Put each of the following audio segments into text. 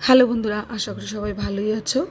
Hello বন্ধুরা, আশা করি সবাই ভালোই আছো।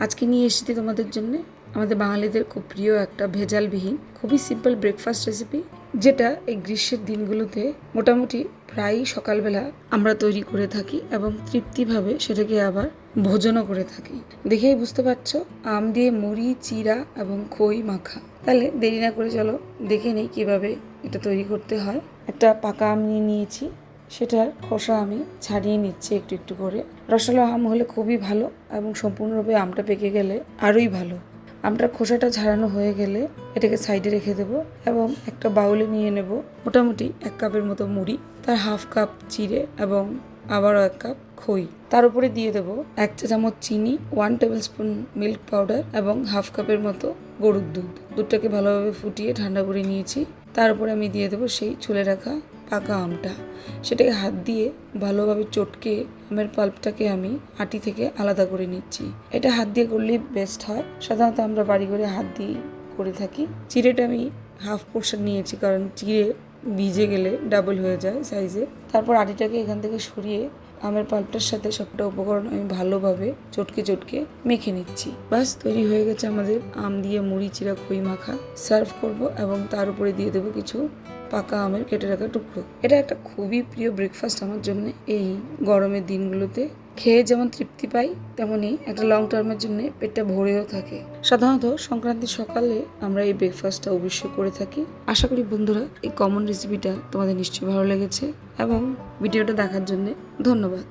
আজকে নিয়ে এসেছি তোমাদের জন্য আমাদের বাঙালিদের খুব প্রিয় একটা ভেজালবিহীন, খুবই সিম্পল ব্রেকফাস্ট রেসিপি যেটা এই গ্রীষ্মের দিনগুলোতে মোটামুটি প্রায়ই সকালবেলা আমরা তৈরি করে থাকি এবং তৃপ্তিভাবে সেটাকে আবার ভোজনও করে থাকি। দেখেই বুঝতে পারছ, আম দিয়ে মুড়ি চিরা এবং খই মাখা। তাহলে দেরি না করে চলো, দেখে নেই কীভাবে এটা তৈরি করতে হয়। একটা পাকা আম নিয়ে নিয়েছি। সেটার খোসা আমি ছাড়িয়ে নিচ্ছি একটু একটু করে। রসালো আম হলে খুবই ভালো এবং সম্পূর্ণরূপে আমটা পেকে গেলে আরোই ভালো। আমটা খোসাটা ছাড়ানো হয়ে গেলে এটাকে সাইডে রেখে দেব এবং একটা বাউলে নিয়ে নেব। মোটামুটি এক কাপের মতো মুড়ি, তার হাফ কাপ চিড়ে এবং আবারও এক কাপ খই। তার উপরে দিয়ে দেবো এক চা চামচ চিনি one tablespoon milk powder এবং হাফ কাপের মতো গরুর দুধ। দুধটাকে ভালোভাবে ফুটিয়ে ঠান্ডা করে নিয়েছি। তার উপরে আমি দিয়ে দেবো সেই ছুলে রাখা পাকা আমটা। সেটাকে হাত দিয়ে ভালোভাবে চটকে আমের পাল্পটাকে আমি আটি থেকে আলাদা করে নিচ্ছি। এটা হাত দিয়ে করলেই বেস্ট হয়। সাধারণত আমরা বাড়ি করে হাত দিয়ে করে থাকি। চিড়েটা আমি হাফ পোর্শন নিয়েছি কারণ চিড়ে ভিজে গেলে ডাবল হয়ে যায় সাইজে তারপর আটিটাকে এখান থেকে সরিয়ে আমের পাল্পটার সাথে সবটা উপকরণ আমি ভালোভাবে চটকে চটকে মেখে নিচ্ছি। বাস তৈরি হয়ে গেছে আমাদের আম দিয়ে মুড়ি চিরা খই মাখা। সার্ভ করব এবং তার উপরে দিয়ে দেবো কিছু পাকা আমের কেটে রাখা টুকরো। এটা একটা খুবই প্রিয় ব্রেকফাস্ট আমার জন্য। এই গরমের দিনগুলোতে খেয়ে যেমন তৃপ্তি পাই, তেমনই একটা লং টার্মের জন্য পেটটা ভরেও থাকে। সাধারণত সংক্রান্তির সকালে আমরা এই ব্রেকফাস্টটা অবশ্যই করে থাকি। আশা করি বন্ধুরা, এই কমন রেসিপিটা তোমাদের নিশ্চয়ই ভালো লেগেছে এবং ভিডিওটা দেখার জন্য ধন্যবাদ।